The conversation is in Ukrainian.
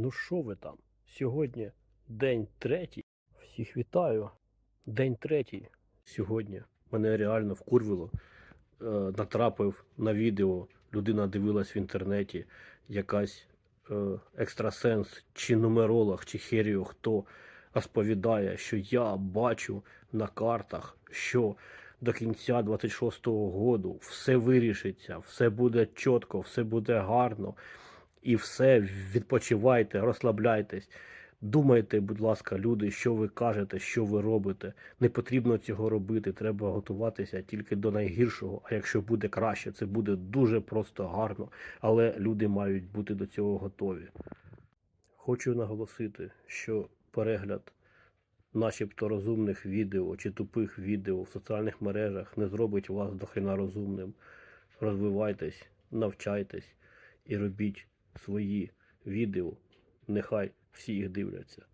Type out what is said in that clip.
Ну що ви там? Сьогодні день третій. Всіх вітаю. День третій. Сьогодні мене реально вкурвило. Е, натрапив на відео. Людина дивилась в інтернеті, якась е, екстрасенс, чи нумеролог, чи херіо хто розповідає, що я бачу на картах, що до кінця 26-го году все вирішиться, все буде чітко, все буде гарно. І все, відпочивайте, розслабляйтесь. Думайте, будь ласка, люди, що ви кажете, що ви робите. Не потрібно цього робити. Треба готуватися тільки до найгіршого. А якщо буде краще, це буде дуже просто гарно. Але люди мають бути до цього готові. Хочу наголосити, що перегляд начебто розумних відео чи тупих відео в соціальних мережах не зробить вас дохрена розумним. Розвивайтесь, навчайтесь і робіть свої відео. Нехай всі їх дивляться.